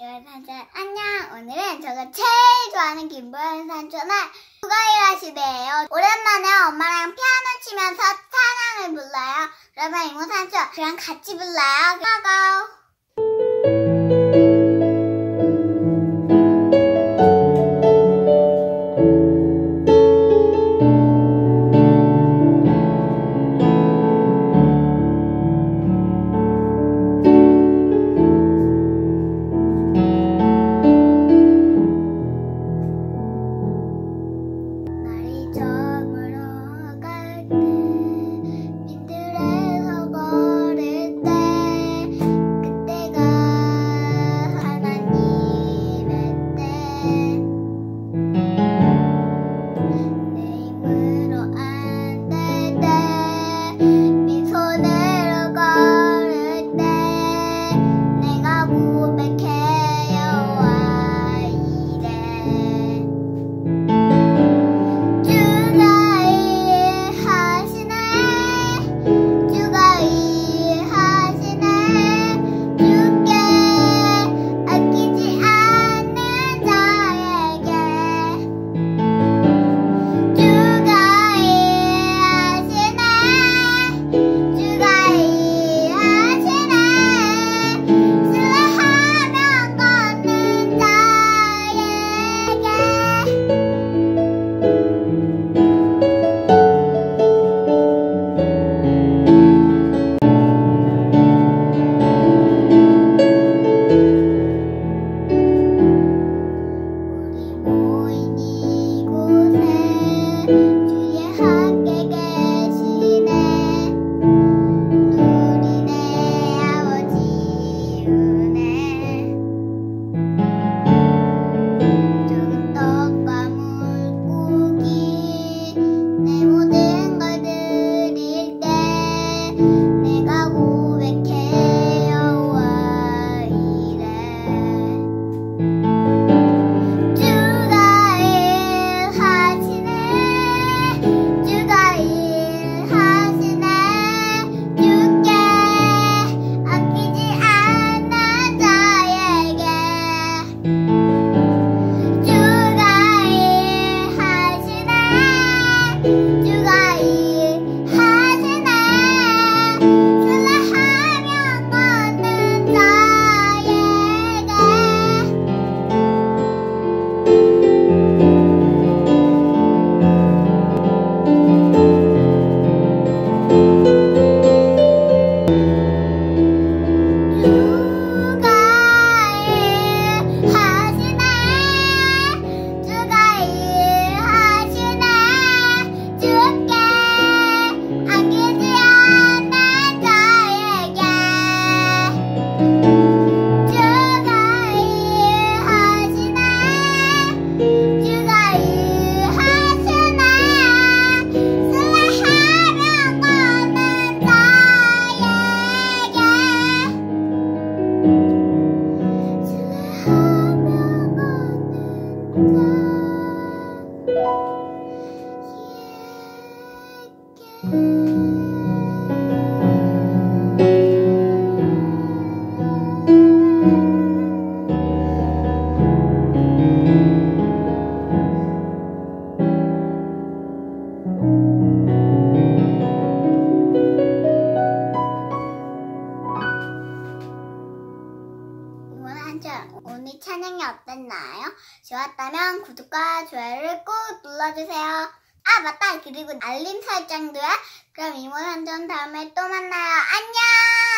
산전 안녕. 오늘은 제가 제일 좋아하는 김보현 산전을 국어일 하시대요. 오랜만에 엄마랑 피아노 치면서 찬양을 불러요. 그러면 이모 산전 그냥 같이 불러요. 고고. 이 번 한장 오늘 찬양이 어땠나요? 좋았다면 구독과 좋아요를 꼭 눌러주세요. 아 맞다 그리고 알림 설정도요. 그럼 이번 한전 다음에 또 만나요. 안녕.